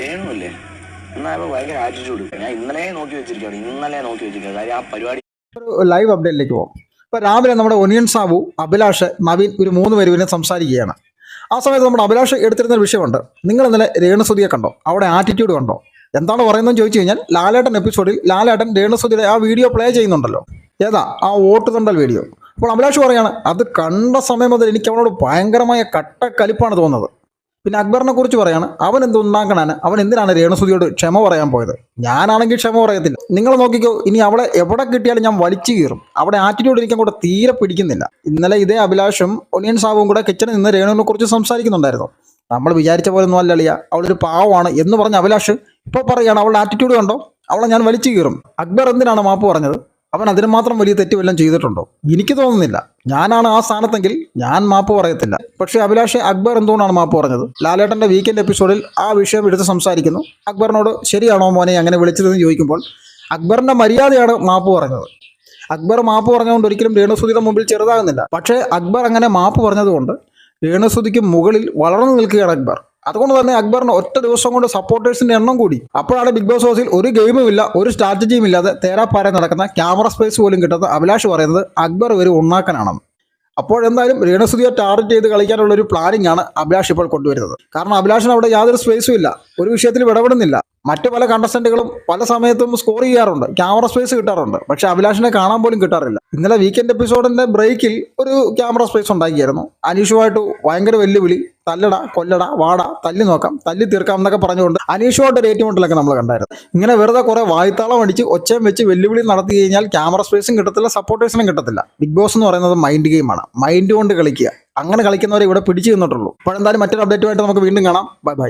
രേണു അല്ലേ എന്നാലും ഭയങ്കര ആറ്റിറ്റ്യൂഡ് ഞാൻ ഇന്നലെ നോക്കി വെച്ചിരിക്കുകയാണ് ഇന്നലെ നോക്കി വെച്ചിരിക്കുന്നത് കാര്യം ആ പരിപാടി ഒരു ലൈവ് അപ്ഡേറ്റിലേക്ക് പോകും ഇപ്പൊ രാവിലെ നമ്മുടെ ഒനിയൻ സാബു അഭിലാഷ് നവീൻ ഒരു മൂന്ന് പേര് പിന്നെ സംസാരിക്കുകയാണ്. ആ സമയത്ത് നമ്മുടെ അഭിലാഷ് എടുത്തിരുന്ന ഒരു വിഷയമുണ്ട്. നിങ്ങൾ ഇന്നലെ രേണുസുതിയെ കണ്ടോ? അവിടെ ആറ്റിറ്റ്യൂഡ് കണ്ടോ? എന്താണ് പറയുന്നതെന്ന് ചോദിച്ചു കഴിഞ്ഞാൽ ലാലേട്ടൻ എപ്പിസോഡിൽ ലാലേട്ടൻ രേണുസുതിയുടെ ആ വീഡിയോ പ്ലേ ചെയ്യുന്നുണ്ടല്ലോ. ഏതാ? ആ വോട്ട് തണ്ടൽ വീഡിയോ അപ്പോൾ അഭിലാഷ് പറയാണ് അത് കണ്ട സമയം മുതൽ എനിക്ക് അവനോട് ഭയങ്കരമായ കട്ടക്കലിപ്പാണ് തോന്നുന്നത്. പിന്നെ അക്ബറിനെ കുറിച്ച് പറയാണ് അവൻ എന്ത് ഉണ്ടാക്കണാണ് അവൻ എന്തിനാണ് രേണുസുതിയോട് ക്ഷമ പറയാൻ പോയത്? ഞാനാണെങ്കിൽ ക്ഷമ പറയത്തില്ല. നിങ്ങൾ നോക്കിക്കോ ഇനി അവളെ എവിടെ കിട്ടിയാലും ഞാൻ വലിച്ചു കീറും. അവിടെ ആറ്റിറ്റ്യൂഡ് എനിക്ക് കൂടെ തീരെ പിടിക്കുന്നില്ല. ഇന്നലെ ഇതേ അഭിലാഷം ഒനിയൻ സാബും കൂടെ കിച്ചണിൽ നിന്ന് രേണുവിനെ കുറിച്ച് സംസാരിക്കുന്നുണ്ടായിരുന്നു. നമ്മൾ വിചാരിച്ച പോലെ ഒന്നും അല്ലളിയ. അവളൊരു പാവമാണ് എന്ന് പറഞ്ഞ അഭിലാഷ് ഇപ്പോൾ പറയാണ് അവളുടെ ആറ്റിറ്റ്യൂഡ് കണ്ടോ? അവളെ ഞാൻ വലിച്ചു കീറും. അക്ബർ എന്തിനാണ് മാപ്പ് പറഞ്ഞത്? അവൻ അതിന് മാത്രം വലിയ തെറ്റ് വല്ലതും ചെയ്തിട്ടുണ്ടോ? എനിക്ക് തോന്നുന്നില്ല. ഞാനാണ് ആ സ്ഥാനത്തെങ്കിൽ ഞാൻ മാപ്പ് പറയത്തില്ല. പക്ഷേ അഭിലാഷ് അക്ബർ എന്തുകൊണ്ടാണ് മാപ്പ് പറഞ്ഞത്? ലാലേട്ടന്റെ വീക്കെൻഡ് എപ്പിസോഡിൽ ആ വിഷയം എടുത്ത് സംസാരിക്കുന്നു. അക്ബറിനോട് ശരിയാണോ മോനെ അങ്ങനെ വിളിച്ചതെന്ന് ചോദിക്കുമ്പോൾ അക്ബറിന്റെ മര്യാദയാണ് മാപ്പ് പറഞ്ഞത്. അക്ബർ മാപ്പ് പറഞ്ഞുകൊണ്ട് ഒരിക്കലും രേണുസുതിയുടെ മുമ്പിൽ ചെറുതാകുന്നില്ല. പക്ഷേ അക്ബർ അങ്ങനെ മാപ്പ് പറഞ്ഞതുകൊണ്ട് രേണുസുതിക്ക് മുകളിൽ വളർന്നു നിൽക്കുകയാണ് അക്ബർ. അതുകൊണ്ട് തന്നെ അക്ബറിന് ഒറ്റ ദിവസം കൊണ്ട് സപ്പോർട്ടേഴ്സിന്റെ എണ്ണം കൂടി. അപ്പോഴാണ് ബിഗ് ബോസ് ഹൗസിൽ ഒരു ഗെയിമും ഇല്ല ഒരു സ്ട്രാറ്റജിയും ഇല്ലാതെ തേരാപ്പാര നടക്കുന്ന ക്യാമറ സ്പേസ് പോലും കിട്ടാത്ത അഭിലാഷ് പറയുന്നത് അക്ബർ ഒരു ഉണ്ണാക്കനാണെന്ന്. അപ്പോഴെന്തായാലും രേണസുതിയെ ടാർഗറ്റ് ചെയ്ത് കളിക്കാനുള്ള ഒരു പ്ലാനിംഗ് ആണ് അഭിലാഷ് ഇപ്പോൾ കൊണ്ടുവരുന്നത്. കാരണം അഭിലാഷിന് അവിടെ യാതൊരു സ്പേസും ഇല്ല. ഒരു വിഷയത്തിൽ ഇടപെടുന്നില്ല. മറ്റു പല കണ്ടസ്റ്റന്റുകളും പല സമയത്തും സ്കോർ ചെയ്യാറുണ്ട്. ക്യാമറ സ്പേസ് കിട്ടാറുണ്ട്. പക്ഷെ അഭിലാഷിനെ കാണാൻ പോലും കിട്ടാറില്ല. ഇന്നലെ വീക്കെൻഡ് എപ്പിസോഡിന്റെ ബ്രേക്കിൽ ഒരു ക്യാമറ സ്പേസ് ഉണ്ടാക്കിയായിരുന്നു. അനീഷുമായിട്ട് ഭയങ്കര വെല്ലുവിളി. തല്ലട കൊല്ലട വാട തല്ലി നോക്കാം തല്ലി തീർക്കാം എന്നൊക്കെ പറഞ്ഞുകൊണ്ട് അനീഷുമായിട്ട് ഒരു ഏറ്റുമുട്ടലൊക്കെ നമ്മൾ കണ്ടായിരുന്നു. ഇങ്ങനെ വെറുതെ കുറെ വായ്ത്താളം അടിച്ച് ഒച്ചയും വെച്ച് വെല്ലുവിളി നടത്തി കഴിഞ്ഞാൽ ക്യാമറ സ്പേസും കിട്ടത്തില്ല സപ്പോർട്ടേഴ്സിനും കിട്ടത്തില്ല. ബിഗ് ബോസ് എന്ന് പറയുന്നത് മൈൻഡ് ഗെയിമാണ് മൈൻഡ് കൊണ്ട് കളിക്കുക. അങ്ങനെ കളിക്കുന്നവരെ ഇവിടെ പിടിച്ചു നിന്നിട്ടുള്ളൂ. അപ്പോൾ എന്തായാലും മറ്റൊരു അപ്ഡേറ്റുമായിട്ട് നമുക്ക് വീണ്ടും കാണാം. Bye bye